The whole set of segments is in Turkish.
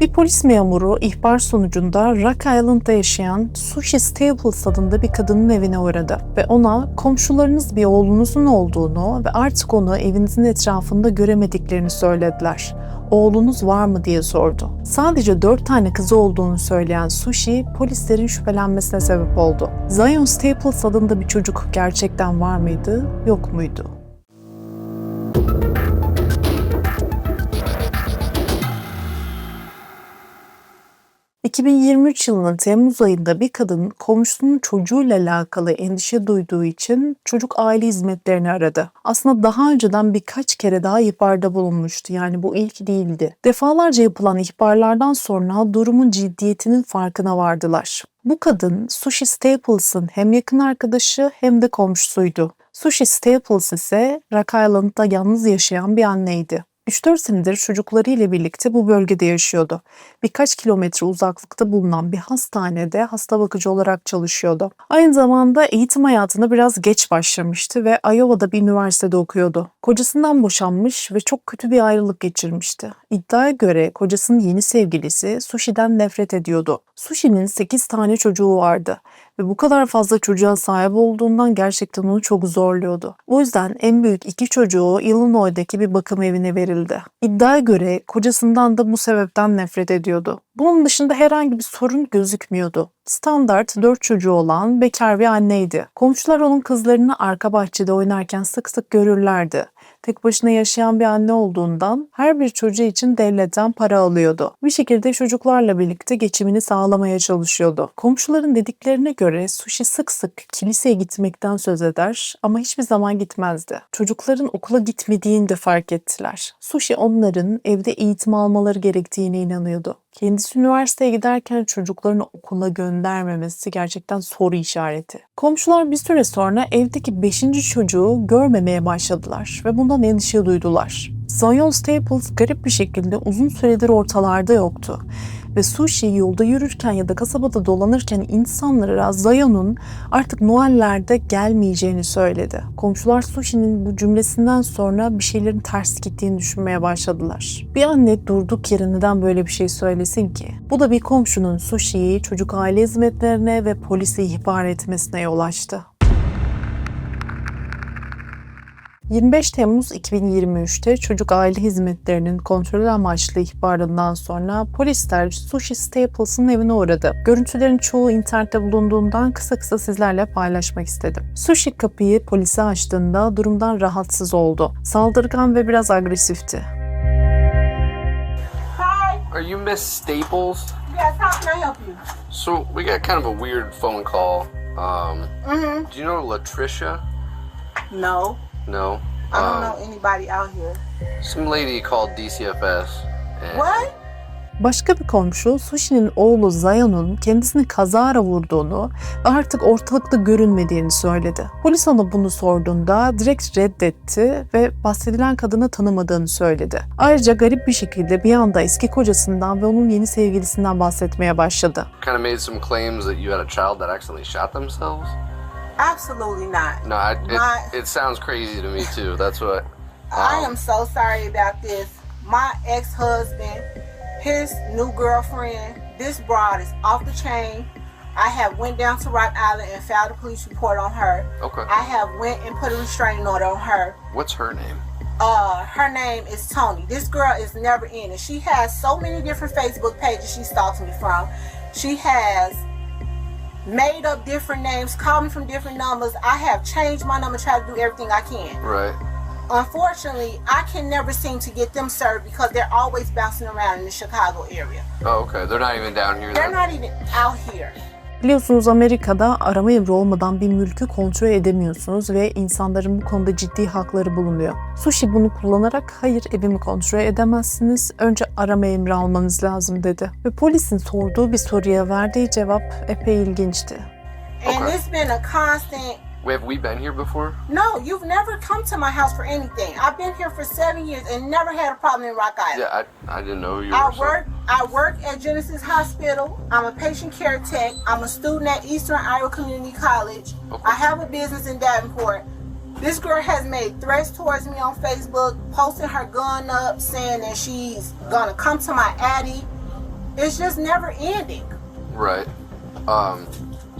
Bir polis memuru ihbar sonucunda Rock Island'da yaşayan Sushi Staples adında bir kadının evine uğradı ve ona komşularınız bir oğlunuzun olduğunu ve artık onu evinizin etrafında göremediklerini söylediler. Oğlunuz var mı diye sordu. Sadece dört tane kızı olduğunu söyleyen Sushi, polislerin şüphelenmesine sebep oldu. Zion Staples adında bir çocuk gerçekten var mıydı, yok muydu? ...2023 yılının Temmuz ayında bir kadın komşusunun çocuğuyla alakalı endişe duyduğu için çocuk aile hizmetlerini aradı. Aslında daha önceden birkaç kere daha ihbarda bulunmuştu yani bu ilk değildi. Defalarca yapılan ihbarlardan sonra durumun ciddiyetinin farkına vardılar. Bu kadın Sushi Staples'ın hem yakın arkadaşı hem de komşusuydu. Sushi Staples ise Rock Island'da yalnız yaşayan bir anneydi. 3-4 senedir çocuklarıyla birlikte bu bölgede yaşıyordu. Birkaç kilometre uzaklıkta bulunan bir hastanede hasta bakıcı olarak çalışıyordu. Aynı zamanda eğitim hayatına biraz geç başlamıştı ve Iowa'da bir üniversitede okuyordu. Kocasından boşanmış ve çok kötü bir ayrılık geçirmişti. İddiaya göre kocasının yeni sevgilisi Sushi'den nefret ediyordu. Sushi'nin 8 tane çocuğu vardı ve bu kadar fazla çocuğa sahip olduğundan gerçekten onu çok zorluyordu. O yüzden en büyük iki çocuğu Illinois'daki bir bakım evine verildi. İddiaya göre kocasından da bu sebepten nefret ediyordu. Bunun dışında herhangi bir sorun gözükmüyordu. Standart dört çocuğu olan bekar bir anneydi. Komşular onun kızlarını arka bahçede oynarken sık sık görürlerdi. Tek başına yaşayan bir anne olduğundan her bir çocuğu için devletten para alıyordu. Bir şekilde çocuklarla birlikte geçimini sağlamaya çalışıyordu. Komşuların dediklerine göre Sushi sık sık kiliseye gitmekten söz eder ama hiçbir zaman gitmezdi. Çocukların okula gitmediğini de fark ettiler. Sushi onların evde eğitim almaları gerektiğine inanıyordu. Kendisi üniversiteye giderken çocuklarını okula göndermemesi gerçekten soru işareti. Komşular bir süre sonra evdeki 5. çocuğu görmemeye başladılar ve bundan endişe duydular. Zion Staples garip bir şekilde uzun süredir ortalarda yoktu ve Sushi yolda yürürken ya da kasabada dolanırken insanlara Zion'un artık Noel'lerde gelmeyeceğini söyledi. Komşular Sushi'nin bu cümlesinden sonra bir şeylerin ters gittiğini düşünmeye başladılar. Bir anne durduk yere neden böyle bir şey söylesin ki? Bu da bir komşunun Sushi'yi çocuk aile hizmetlerine ve polise ihbar etmesine yol açtı. 25 Temmuz 2023'te çocuk aile hizmetlerinin kontrol amaçlı ihbarından sonra polisler Sushi Staples'ın evine uğradı. Görüntülerin çoğu internette bulunduğundan kısa kısa sizlerle paylaşmak istedim. Sushi kapıyı polise açtığında durumdan rahatsız oldu. Saldırgan ve biraz agresifti. Hi. Are you Miss Staples? Yes, how can I help you? So we got kind of a weird phone call. Um, Mm-hmm. do you know Latricia? No, No. I don't Um, know anybody out here. Some lady called DCFS. And What? Başka bir komşu Sushi'nin oğlu Zion'un kendisini kazara vurduğunu ve artık ortalıkta görünmediğini söyledi. Polis ona bunu sorduğunda direkt reddetti ve bahsedilen kadını tanımadığını söyledi. Ayrıca garip bir şekilde bir anda eski kocasından ve onun yeni sevgilisinden bahsetmeye başladı. Kind of made some claims that you had a child that accidentally shot themselves. Absolutely not. No, I, My- it, it sounds crazy to me too. That's what. I um, am so sorry about this. My ex-husband, his new girlfriend, this broad is off the chain. I have went down to Rock Island and filed a police report on her. Okay. I have went and put a restraining order on her. What's her name? uh her name is Tony. This girl is never in it. She has so many different Facebook pages she stalks me from. She has made up different names, called me from different numbers. I have changed my number, tried to do everything I can. Right. Unfortunately, I can never seem to get them served because they're always bouncing around in the Chicago area. Oh, okay. They're not even down here. They're Then. not even out here. Biliyorsunuz Amerika'da arama emri olmadan bir mülkü kontrol edemiyorsunuz ve insanların bu konuda ciddi hakları bulunuyor. Sushi bunu kullanarak hayır evimi kontrol edemezsiniz, önce arama emri almanız lazım dedi. Ve polisin sorduğu bir soruya verdiği cevap epey ilginçti. And Okay. it's been a constant Wait, have we been here before? no, you've never come to my house for anything. I've been here for seven years and never had a problem in Rock Island. Yeah, I, I didn't know you I were. so- work. I work at Genesis Hospital. I'm a patient care tech. I'm a student at Eastern Iowa Community College. Okay. I have a business in Davenport. This girl has made threats towards me on Facebook, posting her gun up, saying that she's gonna come to my addy It's just never ending. Right. Um,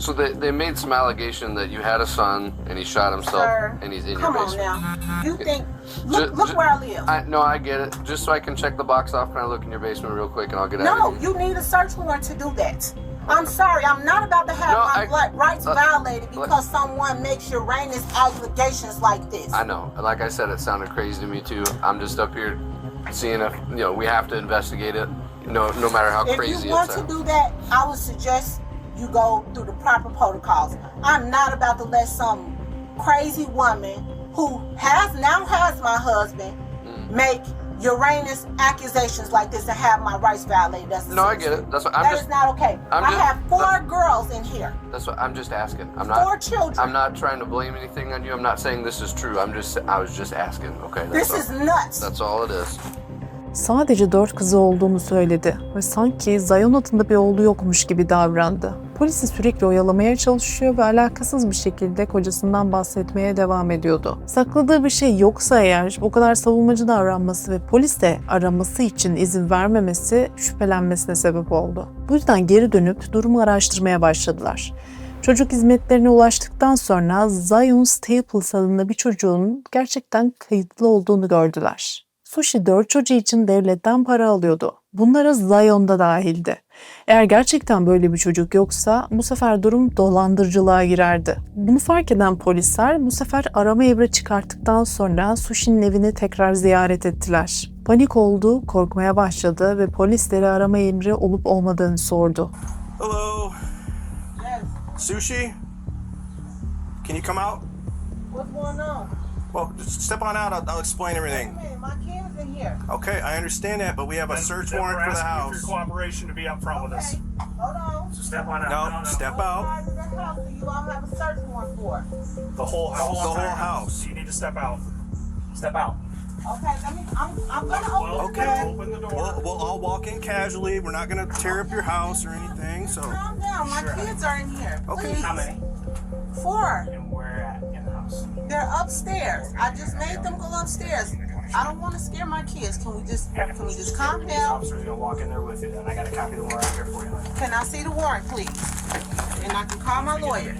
so they, they made some allegation that you had a son and he shot himself Sir, and he's in your basement. come on now. You think? Look, look ju- where I live. I no, I get it. Just so I can check the box off, can I look in your basement real quick and I'll get out No, of here? you need a search warrant to do that. I'm sorry, I'm not about to have No, my I- blood rights uh, violated because someone makes Uranus allegations like this. I know. Like I said, it sounded crazy to me too. I'm just up here seeing if you know we have to investigate it. No, no matter how if crazy you want to do that, I would suggest you go through the proper protocols. I'm not about to let some crazy woman who has now has my husband Mm. make Uranus accusations like this and have my rights violated. That's No, I get it. That's what I'm That just. is not okay. I'm I just- have four girls in here, That's what I'm just asking. I'm four not. children. I'm not trying to blame anything on you. I'm not saying this is true. I'm just. I was just asking. Okay. This all. is nuts. That's all it is. Sadece dört kızı olduğunu söyledi ve sanki Zion adında bir oğlu yokmuş gibi davrandı. Polisi sürekli oyalamaya çalışıyor ve alakasız bir şekilde kocasından bahsetmeye devam ediyordu. Sakladığı bir şey yoksa eğer bu kadar savunmacı davranması ve polis de araması için izin vermemesi şüphelenmesine sebep oldu. Bu yüzden geri dönüp durumu araştırmaya başladılar. Çocuk hizmetlerine ulaştıktan sonra Zion Staples adında bir çocuğun gerçekten kayıtlı olduğunu gördüler. Sushi dört çocuğu için devletten para alıyordu. Bunlara Zion da dahildi. Eğer gerçekten böyle bir çocuk yoksa bu sefer durum dolandırıcılığa girerdi. Bunu fark eden polisler bu sefer arama emri çıkarttıktan sonra Sushi'nin evini tekrar ziyaret ettiler. Panik oldu, korkmaya başladı ve polislere arama emri olup olmadığını sordu. Hello, Yes. sushi. Can you come out? What's going on? Well, just step on out. I'll, I'll explain everything. Hey, my kids in here. Okay, I understand that, but we have a Then- search then warrant we're for the asking you house. For your cooperation to be upfront with us. Okay, hold on. So step on out. No, step What out. part of the house do you all have a search warrant for? The whole house. The whole house. So you need to step out. Step out. Okay, let me. I'm. I'm gonna open Well, the Okay. door. Open the door. We'll, we'll all walk in casually. We're not gonna tear up your house or anything. So, Calm down. My Sure. kids are in here. Okay. Please. How many? Four. And where at in the house? They're upstairs. I just made them go upstairs. I don't want to scare my kids. Can we just? Can we just calm down? officer's gonna walk in there with you. Then I got a copy of the warrant here for you. Can I see the warrant, please? And I can call my lawyer.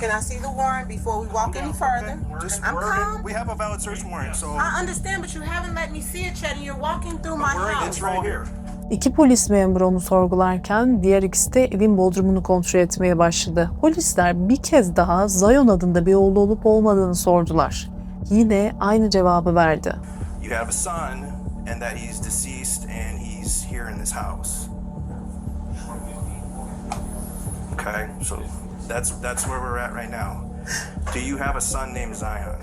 Can I see the warrant before we walk any further? just I'm we're calm. we have a valid search warrant. So I understand, but you haven't let me see it yet, and you're walking through my we're, house. it's right here. İki polis memuru onu sorgularken diğer ikisi de evin bodrumunu kontrol etmeye başladı. Polisler bir kez daha Zion adında bir oğlu olup olmadığını sordular. Yine aynı cevabı verdi. You have a son, and that he's deceased, and he's here in this house. Okay, so that's that's where we're at right now. Do you have a son named Zion?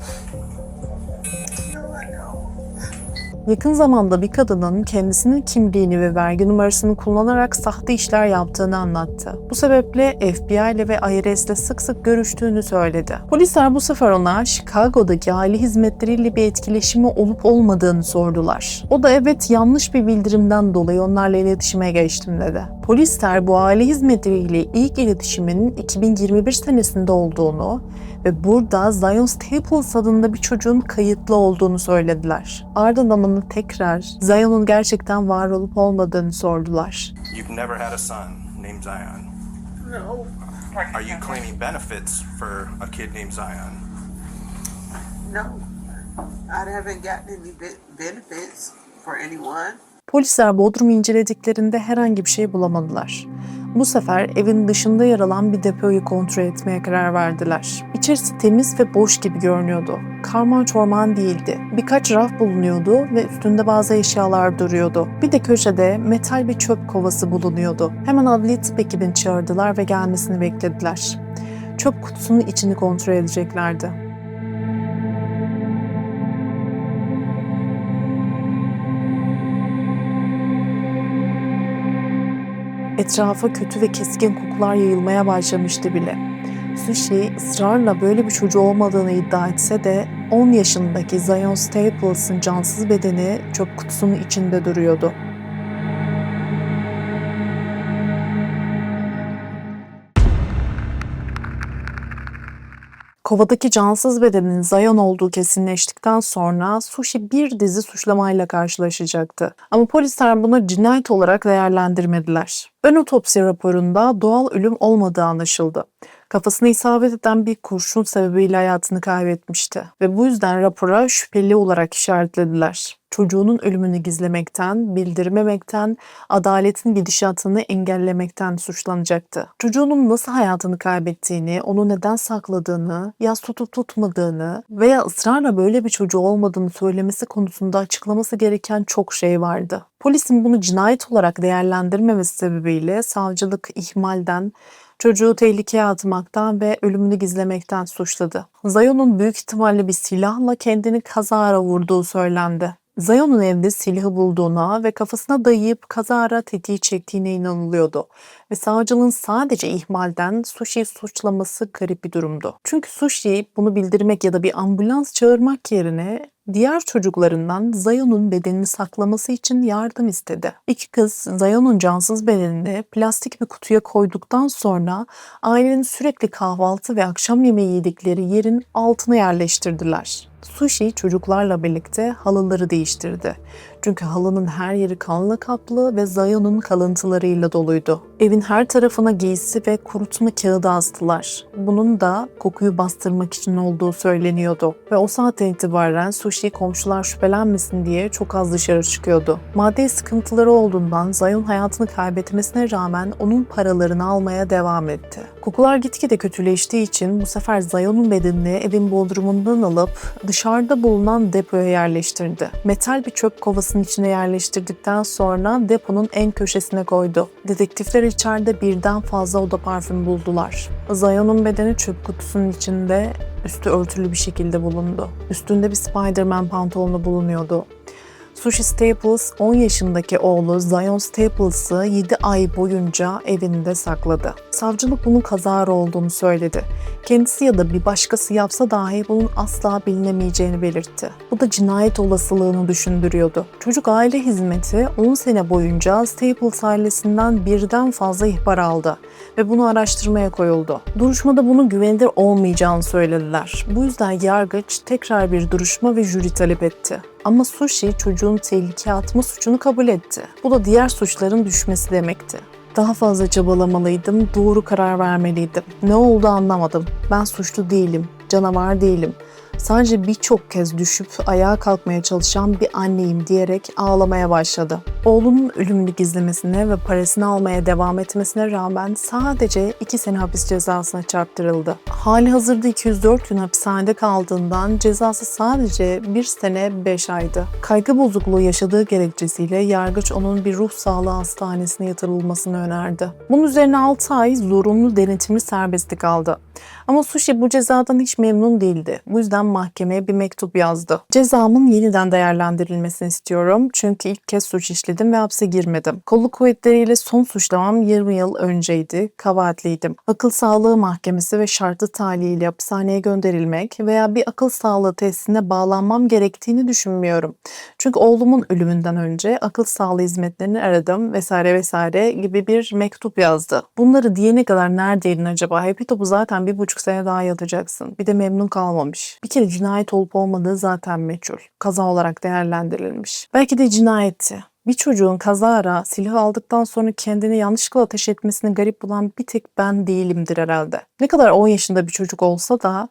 Yakın zamanda bir kadının kendisinin kimliğini ve vergi numarasını kullanarak sahte işler yaptığını anlattı. Bu sebeple FBI ile ve IRS ile sık sık görüştüğünü söyledi. Polisler bu sefer ona Chicago'daki aile hizmetleriyle bir etkileşimi olup olmadığını sordular. O da evet yanlış bir bildirimden dolayı onlarla iletişime geçtim dedi. Polisler bu aile hizmetleriyle ilk iletişimin 2021 senesinde olduğunu ve burada Zion Staples adında bir çocuğun kayıtlı olduğunu söylediler. Ardından onu tekrar Zion'un gerçekten var olup olmadığını sordular. You've never had a son named Zion. No. Are you claiming benefits for a kid named Zion? No. I haven't gotten any benefits for anyone. Polisler Bodrum'u incelediklerinde herhangi bir şey bulamadılar. Bu sefer evin dışında yer alan bir depoyu kontrol etmeye karar verdiler. İçerisi temiz ve boş gibi görünüyordu. Karman çorman değildi. Birkaç raf bulunuyordu ve üstünde bazı eşyalar duruyordu. Bir de köşede metal bir çöp kovası bulunuyordu. Hemen adli tıp ekibini çağırdılar ve gelmesini beklediler. Çöp kutusunun içini kontrol edeceklerdi. Etrafa kötü ve keskin kokular yayılmaya başlamıştı bile. Sushi ısrarla böyle bir çocuğu olmadığını iddia etse de 10 yaşındaki Zion Staples'ın cansız bedeni çöp kutusunun içinde duruyordu. Kovadaki cansız bedenin Zayon olduğu kesinleştikten sonra Sushi bir dizi suçlamayla karşılaşacaktı. Ama polisler bunu cinayet olarak değerlendirmediler. Ön otopsi raporunda doğal ölüm olmadığı anlaşıldı. Kafasına isabet eden bir kurşun sebebiyle hayatını kaybetmişti ve bu yüzden rapora şüpheli olarak işaretlediler. Çocuğunun ölümünü gizlemekten, bildirmemekten, adaletin gidişatını engellemekten suçlanacaktı. Çocuğunun nasıl hayatını kaybettiğini, onu neden sakladığını, yas tutup tutmadığını veya ısrarla böyle bir çocuğu olmadığını söylemesi konusunda açıklaması gereken çok şey vardı. Polisin bunu cinayet olarak değerlendirmemesi sebebiyle savcılık ihmalden, çocuğu tehlikeye atmaktan ve ölümünü gizlemekten suçladı. Zayon'un büyük ihtimalle bir silahla kendini kazara vurduğu söylendi. Zayon'un evde silahı bulduğuna ve kafasına dayayıp kazara tetiği çektiğine inanılıyordu. Ve savcılığın sadece ihmalden Sushi'yi suçlaması garip bir durumdu. Çünkü Sushi bunu bildirmek ya da bir ambulans çağırmak yerine diğer çocuklarından Zayon'un bedenini saklaması için yardım istedi. İki kız Zayon'un cansız bedenini plastik bir kutuya koyduktan sonra ailenin sürekli kahvaltı ve akşam yemeği yedikleri yerin altına yerleştirdiler. Sushi çocuklarla birlikte halıları değiştirdi. Çünkü halının her yeri kanla kaplı ve Zayon'un kalıntılarıyla doluydu. Evin her tarafına giysi ve kurutma kağıdı astılar. Bunun da kokuyu bastırmak için olduğu söyleniyordu. Ve o saatten itibaren Sushi komşular şüphelenmesin diye çok az dışarı çıkıyordu. Maddi sıkıntıları olduğundan Zayon hayatını kaybetmesine rağmen onun paralarını almaya devam etti. Kokular gitgide kötüleştiği için bu sefer Zayon'un bedenini evin bodrumundan alıp dışarıda bulunan depoya yerleştirdi. Metal bir çöp kovasının içine yerleştirdikten sonra deponun en köşesine koydu. Dedektifler içeride birden fazla oda parfüm buldular. Zayon'un bedeni çöp kutusunun içinde üstü örtülü bir şekilde bulundu. Üstünde bir Spider-Man pantolonu bulunuyordu. Sushi Staples 10 yaşındaki oğlu Zion Staples'ı 7 ay boyunca evinde sakladı. Savcılık bunun kazara olduğunu söyledi. Kendisi ya da bir başkası yapsa dahi bunun asla bilinemeyeceğini belirtti. Bu da cinayet olasılığını düşündürüyordu. Çocuk aile hizmeti 10 sene boyunca Staples ailesinden birden fazla ihbar aldı ve bunu araştırmaya koyuldu. Duruşmada bunun güvenilir olmayacağını söylediler. Bu yüzden yargıç tekrar bir duruşma ve jüri talep etti. Ama Sushi çocuğun tehlikeye atma suçunu kabul etti. Bu da diğer suçların düşmesi demekti. Daha fazla çabalamalıydım, doğru karar vermeliydim. Ne oldu anlamadım. Ben suçlu değilim, canavar değilim. Sadece birçok kez düşüp ayağa kalkmaya çalışan bir anneyim diyerek ağlamaya başladı. Oğlunun ölümünü gizlemesine ve parasını almaya devam etmesine rağmen sadece 2 sene hapis cezasına çarptırıldı. Hali hazırda 204 gün hapishanede kaldığından cezası sadece 1 sene 5 aydı. Kaygı bozukluğu yaşadığı gerekçesiyle yargıç onun bir ruh sağlığı hastanesine yatırılmasını önerdi. Bunun üzerine 6 ay zorunlu denetimli serbestlik aldı. Ama Sushi bu cezadan hiç memnun değildi. Bu yüzden mahkemeye bir mektup yazdı. Cezamın yeniden değerlendirilmesini istiyorum. Çünkü ilk kez suç işledim ve hapse girmedim. Kolluk kuvvetleriyle son suçlamam 20 yıl önceydi. Kabahatliydim. Akıl sağlığı mahkemesi ve şartlı tahliyeyle hapishaneye gönderilmek veya bir akıl sağlığı tesisine bağlanmam gerektiğini düşünmüyorum. Çünkü oğlumun ölümünden önce akıl sağlığı hizmetlerini aradım vesaire vesaire gibi bir mektup yazdı. Bunları diyene kadar neredeydin acaba? Happy Top'u zaten bir buçuk sene daha yatacaksın. Bir de memnun kalmamış. Bir kere cinayet olup olmadığı zaten meçhul. Kaza olarak değerlendirilmiş. Belki de cinayetti. Bir çocuğun kazara silah aldıktan sonra kendini yanlışlıkla ateş etmesini garip bulan bir tek ben değilimdir herhalde. Ne kadar 10 yaşında bir çocuk olsa da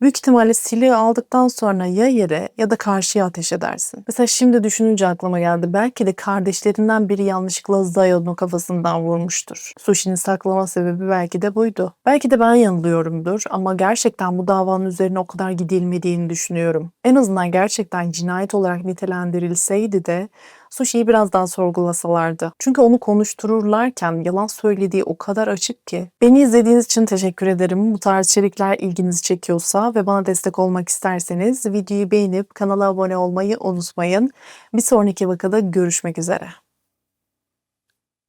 büyük ihtimalle silahı aldıktan sonra ya yere ya da karşıya ateş edersin. Mesela şimdi düşününce aklıma geldi. Belki de kardeşlerinden biri yanlışlıkla Zayon'un kafasından vurmuştur. Sushi'nin saklama sebebi belki de buydu. Belki de ben yanılıyorumdur ama gerçekten bu davanın üzerine o kadar gidilmediğini düşünüyorum. En azından gerçekten cinayet olarak nitelendirilseydi de Sushi'yi biraz daha sorgulasalardı. Çünkü onu konuştururlarken yalan söylediği o kadar açık ki. Beni izlediğiniz için teşekkür ederim. Bu tarz içerikler ilginizi çekiyorsa ve bana destek olmak isterseniz videoyu beğenip kanala abone olmayı unutmayın. Bir sonraki vakada görüşmek üzere.